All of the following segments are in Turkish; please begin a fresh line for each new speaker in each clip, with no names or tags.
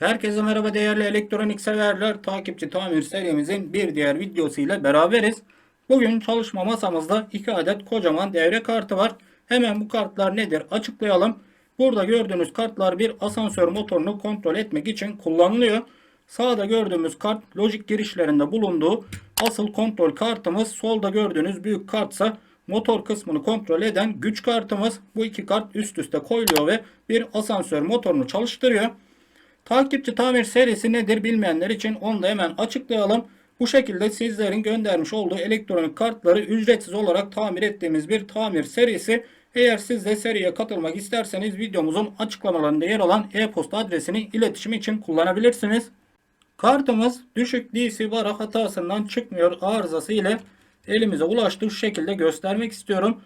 Herkese merhaba değerli elektronik severler. Takipçi tamir serimizin bir diğer videosuyla beraberiz. Bugün çalışma masamızda iki adet kocaman devre kartı var. Hemen bu kartlar nedir açıklayalım. Burada gördüğünüz kartlar bir asansör motorunu kontrol etmek için kullanılıyor. Sağda gördüğümüz kart lojik girişlerinde bulunduğu asıl kontrol kartımız. Solda gördüğünüz büyük kartsa motor kısmını kontrol eden güç kartımız. Bu iki kart üst üste koyuluyor ve bir asansör motorunu çalıştırıyor. Takipçi tamir serisi nedir bilmeyenler için onu da hemen açıklayalım. Bu şekilde sizlerin göndermiş olduğu elektronik kartları ücretsiz olarak tamir ettiğimiz bir tamir serisi. Eğer siz de seriye katılmak isterseniz videomuzun açıklamalarında yer alan e-posta adresini iletişim için kullanabilirsiniz. Kartımız düşük DC bara hatasından çıkmıyor arızası ile elimize ulaştı. Şu şekilde göstermek istiyorum.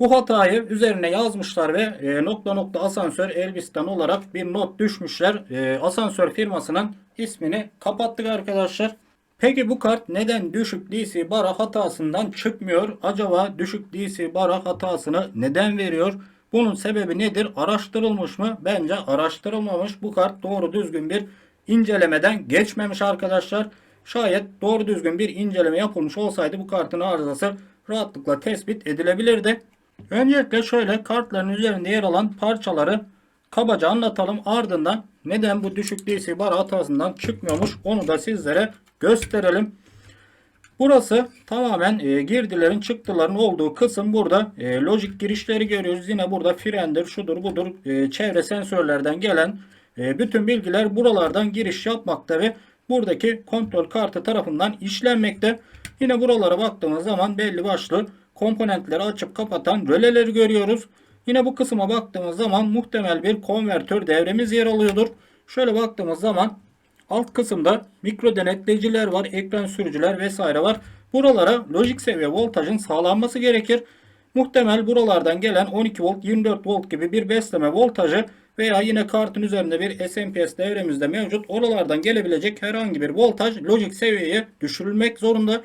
Bu hatayı üzerine yazmışlar ve e, nokta nokta asansör Elbistan olarak bir not düşmüşler. E, asansör firmasının ismini kapattık arkadaşlar. Peki bu kart neden düşük DC bara hatasından çıkmıyor? Acaba düşük DC bara hatasını neden veriyor? Bunun sebebi nedir? Araştırılmış mı? Bence araştırılmamış. Bu kart doğru düzgün bir incelemeden geçmemiş arkadaşlar. Şayet doğru düzgün bir inceleme yapılmış olsaydı bu kartın arızası rahatlıkla tespit edilebilirdi. Öncelikle şöyle kartların üzerinde yer alan parçaları kabaca anlatalım. Ardından neden bu düşük DC bar hatasından çıkmıyormuş onu da sizlere gösterelim. Burası tamamen e, girdilerin çıktıların olduğu kısım burada e, lojik girişleri görüyoruz. Yine burada frendir şudur budur e, çevre sensörlerden gelen e, bütün bilgiler buralardan giriş yapmakta ve buradaki kontrol kartı tarafından işlenmekte. Yine buralara baktığımız zaman belli başlı komponentleri açıp kapatan röleleri görüyoruz. Yine bu kısma baktığımız zaman muhtemel bir konvertör devremiz yer alıyordur. Şöyle baktığımız zaman alt kısımda mikro denetleyiciler var, ekran sürücüler vesaire var. Buralara lojik seviye voltajın sağlanması gerekir. Muhtemel buralardan gelen 12 volt, 24 volt gibi bir besleme voltajı veya yine kartın üzerinde bir SMPS devremizde mevcut. Oralardan gelebilecek herhangi bir voltaj lojik seviyeye düşürülmek zorunda.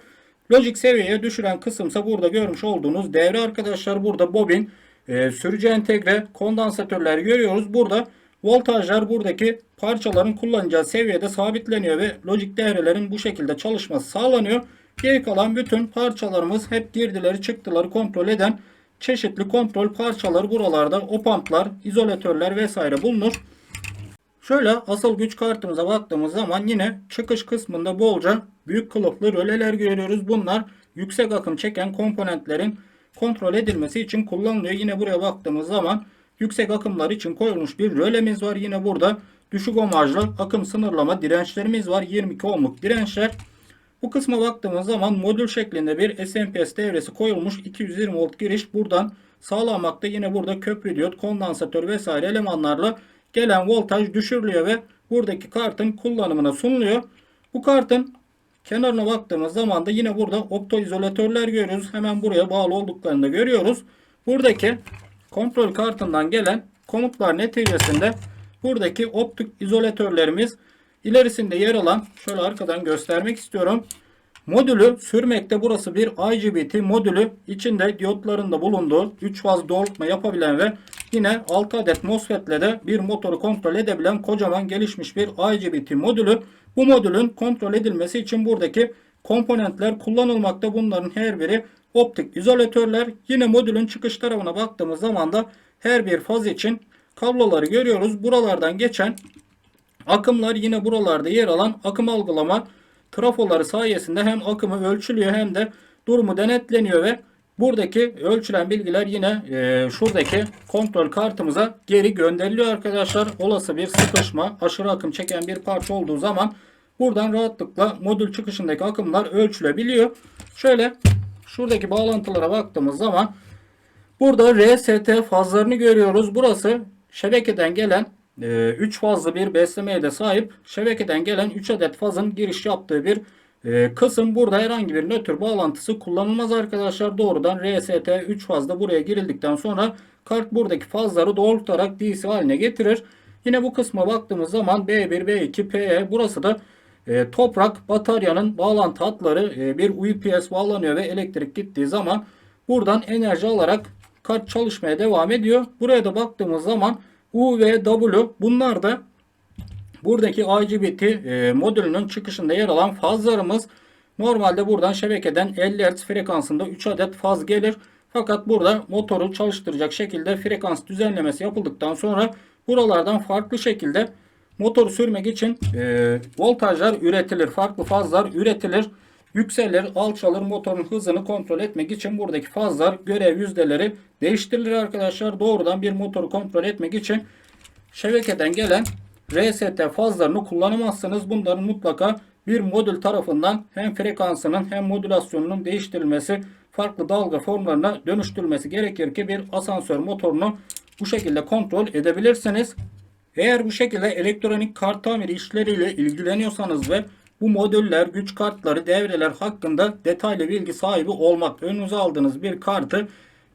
Lojik seviyeye düşüren kısımsa burada görmüş olduğunuz devre arkadaşlar. Burada bobin, e, sürücü entegre, kondansatörler görüyoruz. Burada voltajlar buradaki parçaların kullanacağı seviyede sabitleniyor ve lojik devrelerin bu şekilde çalışması sağlanıyor. Geri kalan bütün parçalarımız hep girdileri çıktıları kontrol eden çeşitli kontrol parçaları buralarda opamplar, izolatörler vesaire bulunur. Şöyle asıl güç kartımıza baktığımız zaman yine çıkış kısmında bolca büyük kılıflı röleler görüyoruz. Bunlar yüksek akım çeken komponentlerin kontrol edilmesi için kullanılıyor. Yine buraya baktığımız zaman yüksek akımlar için koyulmuş bir rölemiz var. Yine burada düşük ohmajlı akım sınırlama dirençlerimiz var. 22 ohmluk dirençler. Bu kısma baktığımız zaman modül şeklinde bir SMPS devresi koyulmuş 220 volt giriş buradan sağlamakta. Yine burada köprü diyot, kondansatör vesaire elemanlarla gelen voltaj düşürülüyor ve buradaki kartın kullanımına sunuluyor. Bu kartın kenarına baktığımız zaman da yine burada optoizolatörler görüyoruz. Hemen buraya bağlı olduklarını da görüyoruz. Buradaki kontrol kartından gelen komutlar neticesinde buradaki optik izolatörlerimiz ilerisinde yer alan şöyle arkadan göstermek istiyorum. Modülü sürmekte burası bir IGBT modülü içinde diyotların da bulunduğu 3 faz doğrultma yapabilen ve yine 6 adet MOSFET ile de bir motoru kontrol edebilen kocaman gelişmiş bir IGBT modülü. Bu modülün kontrol edilmesi için buradaki komponentler kullanılmakta. Bunların her biri optik izolatörler. Yine modülün çıkış tarafına baktığımız zaman da her bir faz için kabloları görüyoruz. Buralardan geçen akımlar yine buralarda yer alan akım algılama trafoları sayesinde hem akımı ölçülüyor hem de durumu denetleniyor ve buradaki ölçülen bilgiler yine e, şuradaki kontrol kartımıza geri gönderiliyor arkadaşlar. Olası bir sıkışma, aşırı akım çeken bir parça olduğu zaman buradan rahatlıkla modül çıkışındaki akımlar ölçülebiliyor. Şöyle şuradaki bağlantılara baktığımız zaman burada RST fazlarını görüyoruz. Burası şebekeden gelen 3 fazlı bir beslemeye de sahip şebekeden gelen 3 adet fazın giriş yaptığı bir e, kısım. Burada herhangi bir nötr bağlantısı kullanılmaz arkadaşlar. Doğrudan RST 3 fazla buraya girildikten sonra kart buradaki fazları doğrultarak DC haline getirir. Yine bu kısma baktığımız zaman B1, B2, PE burası da e, toprak bataryanın bağlantı hatları e, bir UPS bağlanıyor ve elektrik gittiği zaman buradan enerji alarak kart çalışmaya devam ediyor. Buraya da baktığımız zaman U ve W bunlar da Buradaki IGBT e, modülünün çıkışında yer alan fazlarımız normalde buradan şebekeden 50 Hz frekansında 3 adet faz gelir. Fakat burada motoru çalıştıracak şekilde frekans düzenlemesi yapıldıktan sonra buralardan farklı şekilde motoru sürmek için e, voltajlar üretilir. Farklı fazlar üretilir. Yükselir, alçalır motorun hızını kontrol etmek için buradaki fazlar, görev yüzdeleri değiştirilir arkadaşlar. Doğrudan bir motoru kontrol etmek için şebekeden gelen RST fazlarını kullanamazsınız. Bunların mutlaka bir modül tarafından hem frekansının hem modülasyonunun değiştirilmesi, farklı dalga formlarına dönüştürülmesi gerekir ki bir asansör motorunu bu şekilde kontrol edebilirsiniz. Eğer bu şekilde elektronik kart tamiri işleriyle ilgileniyorsanız ve bu modüller, güç kartları, devreler hakkında detaylı bilgi sahibi olmak, önünüze aldığınız bir kartı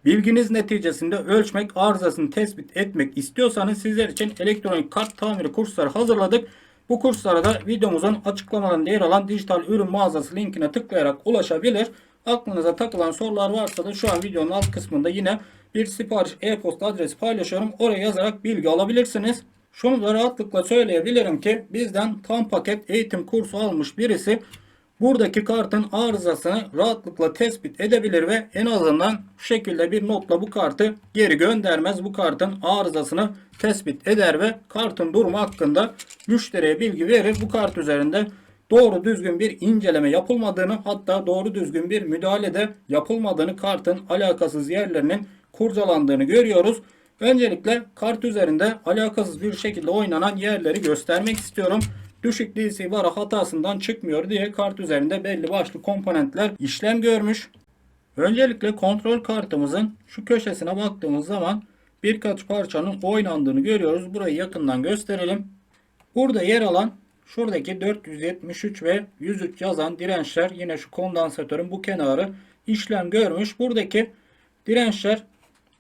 bilginiz neticesinde ölçmek, arızasını tespit etmek istiyorsanız sizler için elektronik kart tamiri kursları hazırladık. Bu kurslara da videomuzun açıklamalarında yer alan dijital ürün mağazası linkine tıklayarak ulaşabilir. Aklınıza takılan sorular varsa da şu an videonun alt kısmında yine bir sipariş e-posta adresi paylaşıyorum. Oraya yazarak bilgi alabilirsiniz. Şunu da rahatlıkla söyleyebilirim ki bizden tam paket eğitim kursu almış birisi buradaki kartın arızasını rahatlıkla tespit edebilir ve en azından şu şekilde bir notla bu kartı geri göndermez. Bu kartın arızasını tespit eder ve kartın durumu hakkında müşteriye bilgi verir. Bu kart üzerinde doğru düzgün bir inceleme yapılmadığını hatta doğru düzgün bir müdahale de yapılmadığını kartın alakasız yerlerinin kurcalandığını görüyoruz. Öncelikle kart üzerinde alakasız bir şekilde oynanan yerleri göstermek istiyorum. Düşük DC vara hatasından çıkmıyor diye kart üzerinde belli başlı komponentler işlem görmüş. Öncelikle kontrol kartımızın şu köşesine baktığımız zaman birkaç parçanın oynandığını görüyoruz. Burayı yakından gösterelim. Burada yer alan şuradaki 473 ve 103 yazan dirençler yine şu kondansatörün bu kenarı işlem görmüş. Buradaki dirençler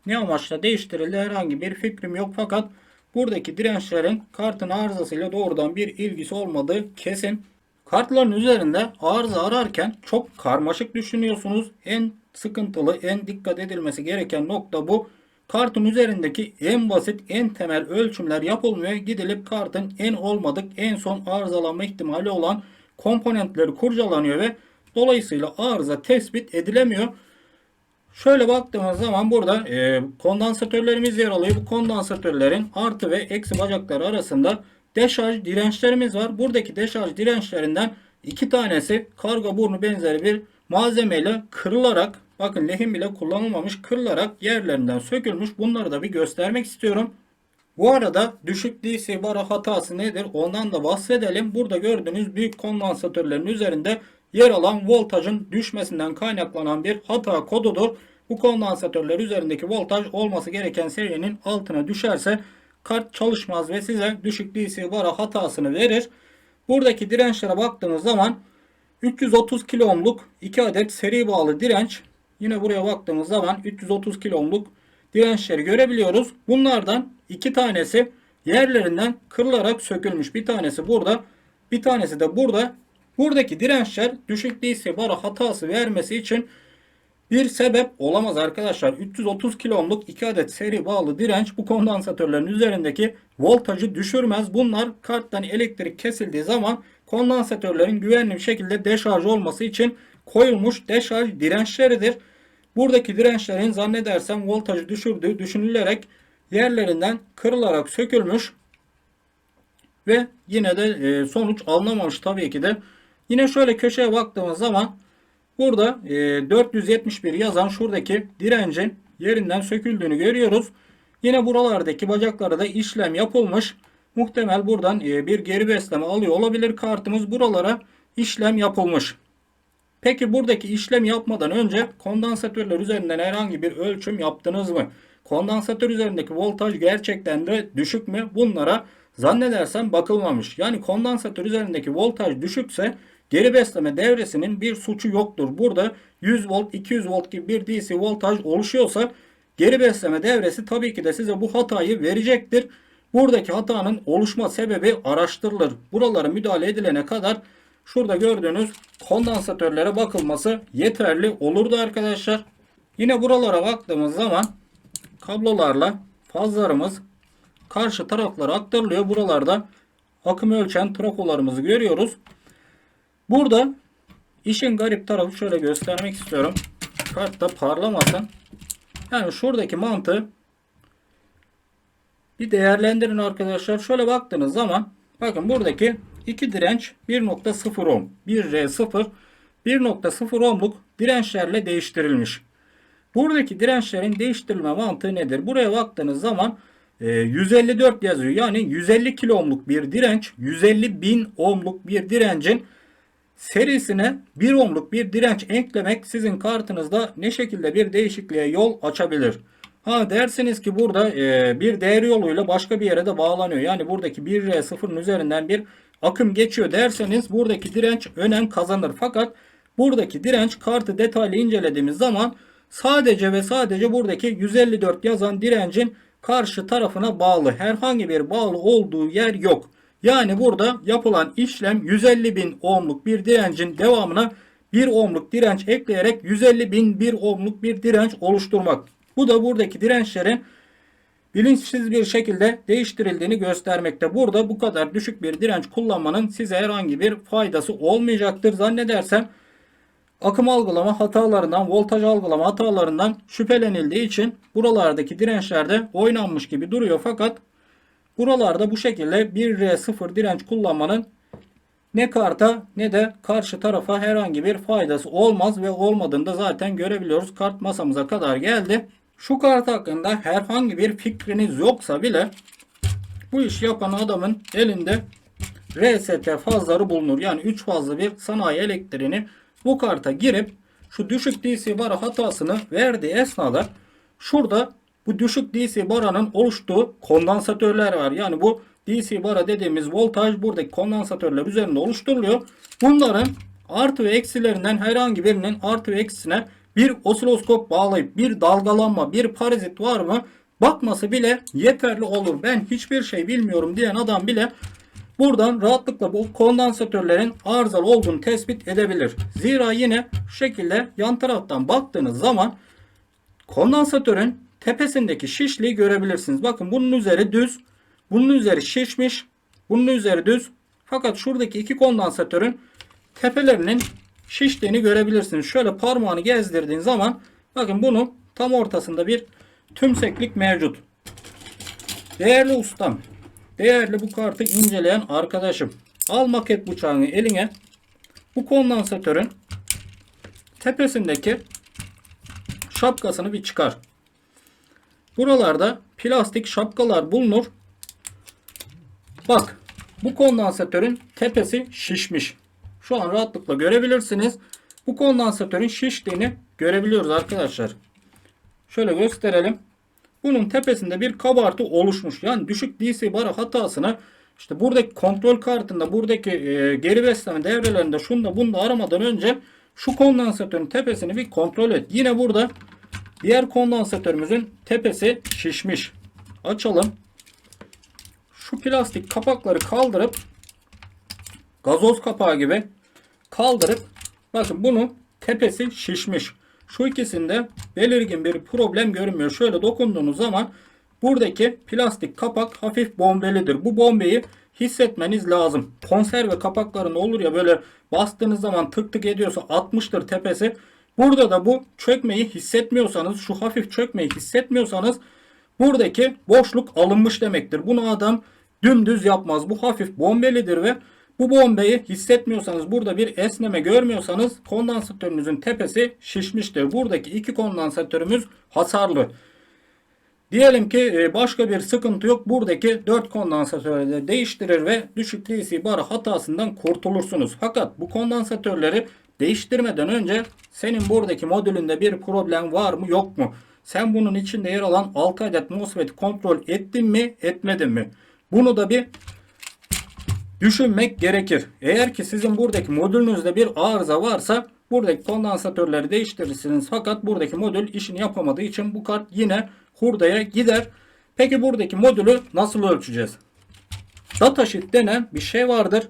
ne amaçla değiştirildi herhangi bir fikrim yok fakat buradaki dirençlerin kartın arızasıyla doğrudan bir ilgisi olmadığı kesin. Kartların üzerinde arıza ararken çok karmaşık düşünüyorsunuz. En sıkıntılı, en dikkat edilmesi gereken nokta bu. Kartın üzerindeki en basit, en temel ölçümler yapılmıyor. Gidilip kartın en olmadık, en son arızalanma ihtimali olan komponentleri kurcalanıyor ve dolayısıyla arıza tespit edilemiyor. Şöyle baktığımız zaman burada e, kondansatörlerimiz yer alıyor. Bu kondansatörlerin artı ve eksi bacakları arasında deşarj dirençlerimiz var. Buradaki deşarj dirençlerinden iki tanesi karga burnu benzeri bir malzemeyle kırılarak bakın lehim bile kullanılmamış kırılarak yerlerinden sökülmüş. Bunları da bir göstermek istiyorum. Bu arada düşük DC bara hatası nedir ondan da bahsedelim. Burada gördüğünüz büyük kondansatörlerin üzerinde yer alan voltajın düşmesinden kaynaklanan bir hata kodudur. Bu kondansatörler üzerindeki voltaj olması gereken seviyenin altına düşerse kart çalışmaz ve size düşük DC bara hatasını verir. Buradaki dirençlere baktığımız zaman 330 kilo ohmluk 2 adet seri bağlı direnç. Yine buraya baktığımız zaman 330 kilo ohmluk dirençleri görebiliyoruz. Bunlardan iki tanesi yerlerinden kırılarak sökülmüş. Bir tanesi burada, bir tanesi de burada. Buradaki dirençler düşük DC bara hatası vermesi için bir sebep olamaz arkadaşlar. 330 kilo ohmluk 2 adet seri bağlı direnç bu kondansatörlerin üzerindeki voltajı düşürmez. Bunlar karttan elektrik kesildiği zaman kondansatörlerin güvenli bir şekilde deşarj olması için koyulmuş deşarj dirençleridir. Buradaki dirençlerin zannedersem voltajı düşürdüğü düşünülerek yerlerinden kırılarak sökülmüş ve yine de e, sonuç alınamamış tabii ki de. Yine şöyle köşeye baktığımız zaman burada e, 471 yazan şuradaki direncin yerinden söküldüğünü görüyoruz. Yine buralardaki bacaklara da işlem yapılmış. Muhtemel buradan e, bir geri besleme alıyor olabilir kartımız. Buralara işlem yapılmış. Peki buradaki işlem yapmadan önce kondansatörler üzerinden herhangi bir ölçüm yaptınız mı? Kondansatör üzerindeki voltaj gerçekten de düşük mü? Bunlara zannedersem bakılmamış. Yani kondansatör üzerindeki voltaj düşükse geri besleme devresinin bir suçu yoktur. Burada 100 volt 200 volt gibi bir DC voltaj oluşuyorsa geri besleme devresi tabii ki de size bu hatayı verecektir. Buradaki hatanın oluşma sebebi araştırılır. Buralara müdahale edilene kadar şurada gördüğünüz kondansatörlere bakılması yeterli olurdu arkadaşlar. Yine buralara baktığımız zaman kablolarla fazlarımız karşı taraflara aktarılıyor. Buralarda akım ölçen trafolarımızı görüyoruz. Burada işin garip tarafı şöyle göstermek istiyorum. Kartta parlamasın. Yani şuradaki mantığı bir değerlendirin arkadaşlar. Şöyle baktığınız zaman bakın buradaki iki direnç 1.0 ohm 1R0 1.0 ohmluk dirençlerle değiştirilmiş. Buradaki dirençlerin değiştirilme mantığı nedir? Buraya baktığınız zaman e, 154 yazıyor. Yani 150 kilo ohmluk bir direnç 150 bin ohmluk bir direncin serisine 1 ohmluk bir direnç eklemek sizin kartınızda ne şekilde bir değişikliğe yol açabilir. Ha dersiniz ki burada e, bir değer yoluyla başka bir yere de bağlanıyor. Yani buradaki 1R sıfırın üzerinden bir akım geçiyor derseniz buradaki direnç önem kazanır. Fakat buradaki direnç kartı detaylı incelediğimiz zaman sadece ve sadece buradaki 154 yazan direncin karşı tarafına bağlı. Herhangi bir bağlı olduğu yer yok. Yani burada yapılan işlem 150 bin ohmluk bir direncin devamına 1 ohmluk direnç ekleyerek 150 bin 1 ohmluk bir direnç oluşturmak. Bu da buradaki dirençlerin bilinçsiz bir şekilde değiştirildiğini göstermekte. Burada bu kadar düşük bir direnç kullanmanın size herhangi bir faydası olmayacaktır. Zannedersem akım algılama hatalarından, voltaj algılama hatalarından şüphelenildiği için buralardaki dirençlerde oynanmış gibi duruyor. Fakat buralarda bu şekilde 1R0 direnç kullanmanın ne karta ne de karşı tarafa herhangi bir faydası olmaz ve olmadığını zaten görebiliyoruz. Kart masamıza kadar geldi. Şu kart hakkında herhangi bir fikriniz yoksa bile bu iş yapan adamın elinde RST fazları bulunur. Yani 3 fazlı bir sanayi elektriğini bu karta girip şu düşük DC bara hatasını verdiği esnada şurada bu düşük DC baranın oluştuğu kondansatörler var. Yani bu DC bara dediğimiz voltaj buradaki kondansatörler üzerinde oluşturuluyor. Bunların artı ve eksilerinden herhangi birinin artı ve eksisine bir osiloskop bağlayıp bir dalgalanma, bir parazit var mı bakması bile yeterli olur. Ben hiçbir şey bilmiyorum diyen adam bile buradan rahatlıkla bu kondansatörlerin arızalı olduğunu tespit edebilir. Zira yine şu şekilde yan taraftan baktığınız zaman kondansatörün tepesindeki şişliği görebilirsiniz. Bakın bunun üzeri düz, bunun üzeri şişmiş, bunun üzeri düz. Fakat şuradaki iki kondansatörün tepelerinin şiştiğini görebilirsiniz. Şöyle parmağını gezdirdiğin zaman bakın bunun tam ortasında bir tümseklik mevcut. Değerli ustam, değerli bu kartı inceleyen arkadaşım. Al maket bıçağını eline. Bu kondansatörün tepesindeki şapkasını bir çıkar. Buralarda plastik şapkalar bulunur. Bak bu kondansatörün tepesi şişmiş. Şu an rahatlıkla görebilirsiniz. Bu kondansatörün şiştiğini görebiliyoruz arkadaşlar. Şöyle gösterelim. Bunun tepesinde bir kabartı oluşmuş. Yani düşük DC bara hatasını işte buradaki kontrol kartında buradaki e, geri besleme devrelerinde şunda bunda aramadan önce şu kondansatörün tepesini bir kontrol et. Yine burada diğer kondansatörümüzün tepesi şişmiş. Açalım. Şu plastik kapakları kaldırıp gazoz kapağı gibi kaldırıp bakın bunu tepesi şişmiş. Şu ikisinde belirgin bir problem görünmüyor. Şöyle dokunduğunuz zaman buradaki plastik kapak hafif bombelidir. Bu bombeyi hissetmeniz lazım. Konserve kapaklarında olur ya böyle bastığınız zaman tık tık ediyorsa 60'tır tepesi. Burada da bu çökmeyi hissetmiyorsanız şu hafif çökmeyi hissetmiyorsanız buradaki boşluk alınmış demektir. Bunu adam dümdüz yapmaz. Bu hafif bombelidir ve bu bombeyi hissetmiyorsanız burada bir esneme görmüyorsanız kondansatörünüzün tepesi şişmiştir. Buradaki iki kondansatörümüz hasarlı. Diyelim ki e, başka bir sıkıntı yok. Buradaki 4 kondansatörü de değiştirir ve düşük DC bara hatasından kurtulursunuz. Fakat bu kondansatörleri değiştirmeden önce senin buradaki modülünde bir problem var mı yok mu? Sen bunun içinde yer alan 6 adet MOSFET kontrol ettin mi etmedin mi? Bunu da bir düşünmek gerekir. Eğer ki sizin buradaki modülünüzde bir arıza varsa buradaki kondansatörleri değiştirirsiniz. Fakat buradaki modül işini yapamadığı için bu kart yine hurdaya gider. Peki buradaki modülü nasıl ölçeceğiz? Datasheet denen bir şey vardır.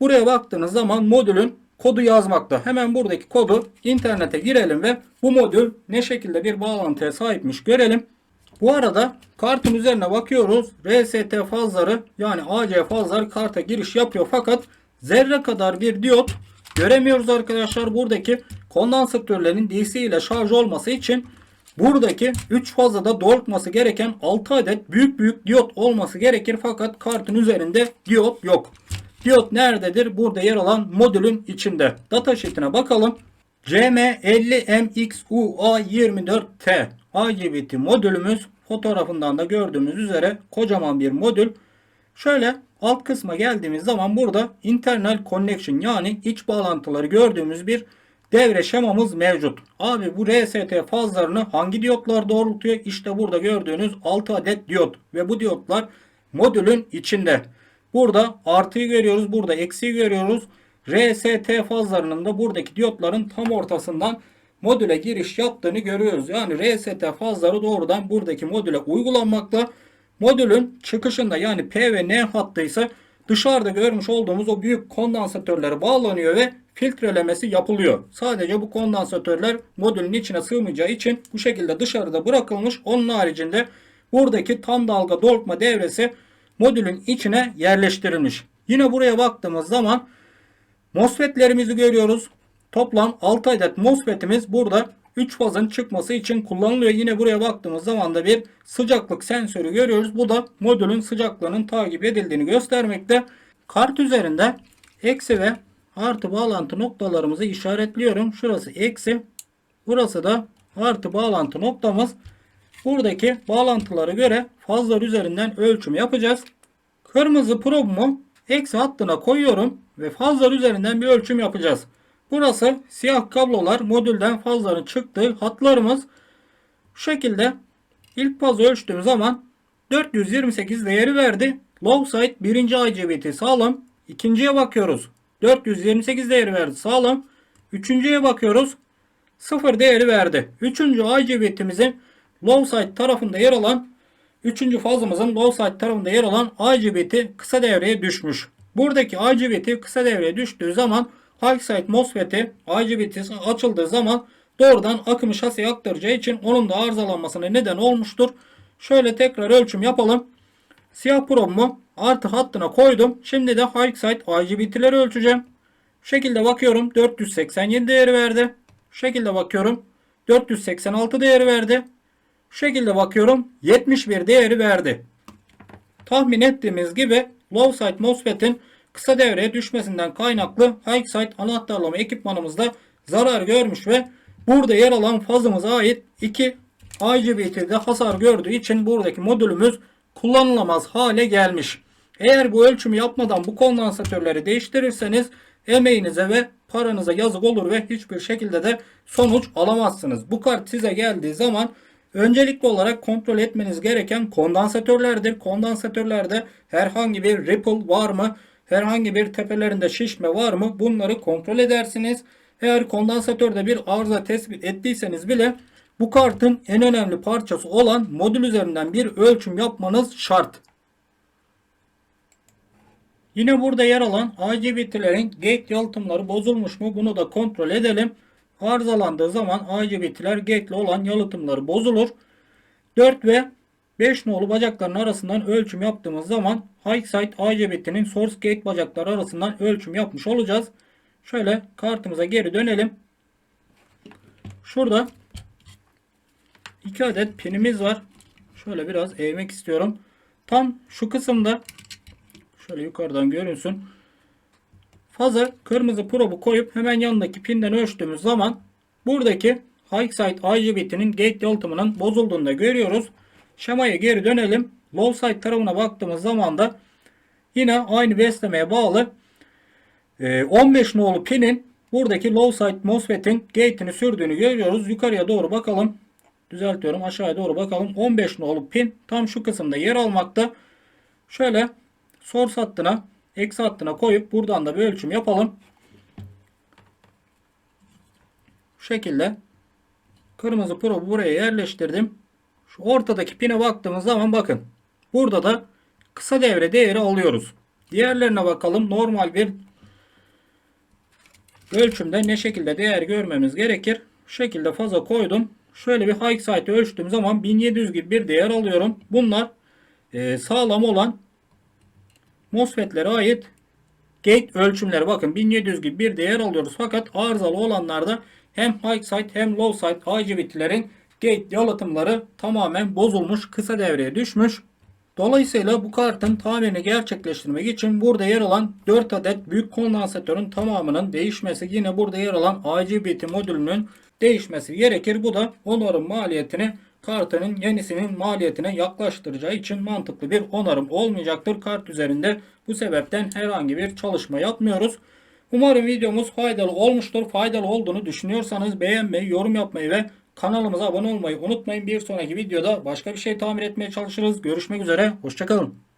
Buraya baktığınız zaman modülün kodu yazmakta. Hemen buradaki kodu internete girelim ve bu modül ne şekilde bir bağlantıya sahipmiş görelim. Bu arada kartın üzerine bakıyoruz. RST fazları yani AC fazları karta giriş yapıyor fakat zerre kadar bir diyot göremiyoruz arkadaşlar. Buradaki kondansatörlerin DC ile şarj olması için buradaki 3 fazada doğrultması gereken 6 adet büyük büyük diyot olması gerekir fakat kartın üzerinde diyot yok. Diyot nerededir? Burada yer alan modülün içinde. Datasheet'ine bakalım. CM50MXUA24T IGBT modülümüz fotoğrafından da gördüğümüz üzere kocaman bir modül. Şöyle alt kısma geldiğimiz zaman burada internal connection yani iç bağlantıları gördüğümüz bir devre şemamız mevcut. Abi bu RST fazlarını hangi diyotlar doğrultuyor? İşte burada gördüğünüz 6 adet diyot ve bu diyotlar modülün içinde. Burada artıyı görüyoruz. Burada eksiği görüyoruz. RST fazlarının da buradaki diyotların tam ortasından modüle giriş yaptığını görüyoruz. Yani RST fazları doğrudan buradaki modüle uygulanmakta. Modülün çıkışında yani P ve N hattı ise dışarıda görmüş olduğumuz o büyük kondansatörlere bağlanıyor ve filtrelemesi yapılıyor. Sadece bu kondansatörler modülün içine sığmayacağı için bu şekilde dışarıda bırakılmış. Onun haricinde buradaki tam dalga doğrultma devresi modülün içine yerleştirilmiş. Yine buraya baktığımız zaman MOSFET'lerimizi görüyoruz. Toplam 6 adet MOSFET'imiz burada 3 fazın çıkması için kullanılıyor. Yine buraya baktığımız zaman da bir sıcaklık sensörü görüyoruz. Bu da modülün sıcaklığının takip edildiğini göstermekte. Kart üzerinde eksi ve artı bağlantı noktalarımızı işaretliyorum. Şurası eksi. Burası da artı bağlantı noktamız. Buradaki bağlantılara göre fazlar üzerinden ölçüm yapacağız. Kırmızı probumu eksi hattına koyuyorum ve fazlar üzerinden bir ölçüm yapacağız. Burası siyah kablolar modülden fazların çıktığı hatlarımız. Şu şekilde ilk fazı ölçtüğüm zaman 428 değeri verdi. Low side birinci IGBT sağlam. İkinciye bakıyoruz. 428 değeri verdi sağlam. Üçüncüye bakıyoruz. 0 değeri verdi. Üçüncü IGBT'imizin low side tarafında yer alan Üçüncü fazımızın low side tarafında yer alan IGBT kısa devreye düşmüş. Buradaki IGBT kısa devreye düştüğü zaman high side MOSFET'i IGBT'si açıldığı zaman doğrudan akımı şasiye aktaracağı için onun da arızalanmasına neden olmuştur. Şöyle tekrar ölçüm yapalım. Siyah probumu artı hattına koydum. Şimdi de high side IGBT'leri ölçeceğim. Şu şekilde bakıyorum 487 değeri verdi. Şu şekilde bakıyorum 486 değeri verdi. Şu şekilde bakıyorum 71 değeri verdi. Tahmin ettiğimiz gibi low side MOSFET'in kısa devreye düşmesinden kaynaklı high side anahtarlama ekipmanımızda zarar görmüş ve burada yer alan fazımıza ait 2 IGBT'de hasar gördüğü için buradaki modülümüz kullanılamaz hale gelmiş. Eğer bu ölçümü yapmadan bu kondansatörleri değiştirirseniz emeğinize ve paranıza yazık olur ve hiçbir şekilde de sonuç alamazsınız. Bu kart size geldiği zaman öncelikli olarak kontrol etmeniz gereken kondansatörlerdir. Kondansatörlerde herhangi bir ripple var mı? Herhangi bir tepelerinde şişme var mı? Bunları kontrol edersiniz. Eğer kondansatörde bir arıza tespit ettiyseniz bile bu kartın en önemli parçası olan modül üzerinden bir ölçüm yapmanız şart. Yine burada yer alan IGBT'lerin gate yalıtımları bozulmuş mu bunu da kontrol edelim. Arızalandığı zaman IGBT'ler gate'li olan yalıtımları bozulur. 4 ve 5 nolu bacakların arasından ölçüm yaptığımız zaman high side IGBT'nin source gate bacakları arasından ölçüm yapmış olacağız. Şöyle kartımıza geri dönelim. Şurada 2 adet pinimiz var. Şöyle biraz eğmek istiyorum. Tam şu kısımda şöyle yukarıdan görünsün. Faza kırmızı probu koyup hemen yanındaki pinden ölçtüğümüz zaman buradaki high side IGBT'nin gate yalıtımının bozulduğunu da görüyoruz. Şemaya geri dönelim. Low side tarafına baktığımız zaman da yine aynı beslemeye bağlı 15 nolu pinin buradaki low side MOSFET'in gate'ini sürdüğünü görüyoruz. Yukarıya doğru bakalım. Düzeltiyorum. Aşağıya doğru bakalım. 15 nolu pin tam şu kısımda yer almakta. Şöyle source hattına eksi hattına koyup buradan da bir ölçüm yapalım. Şu şekilde kırmızı probu buraya yerleştirdim. Şu ortadaki pine baktığımız zaman bakın. Burada da kısa devre değeri alıyoruz. Diğerlerine bakalım. Normal bir ölçümde ne şekilde değer görmemiz gerekir. Şu şekilde faza koydum. Şöyle bir high site ölçtüğüm zaman 1700 gibi bir değer alıyorum. Bunlar e, sağlam olan MOSFET'lere ait gate ölçümleri. Bakın 1700 gibi bir değer alıyoruz. Fakat arızalı olanlarda hem high site hem low site IGBT'lerin gate yalıtımları tamamen bozulmuş. Kısa devreye düşmüş. Dolayısıyla bu kartın tamirini gerçekleştirmek için burada yer alan 4 adet büyük kondansatörün tamamının değişmesi yine burada yer alan IGBT modülünün değişmesi gerekir. Bu da onarım maliyetini kartının yenisinin maliyetine yaklaştıracağı için mantıklı bir onarım olmayacaktır. Kart üzerinde bu sebepten herhangi bir çalışma yapmıyoruz. Umarım videomuz faydalı olmuştur. Faydalı olduğunu düşünüyorsanız beğenmeyi, yorum yapmayı ve kanalımıza abone olmayı unutmayın. Bir sonraki videoda başka bir şey tamir etmeye çalışırız. Görüşmek üzere. Hoşçakalın.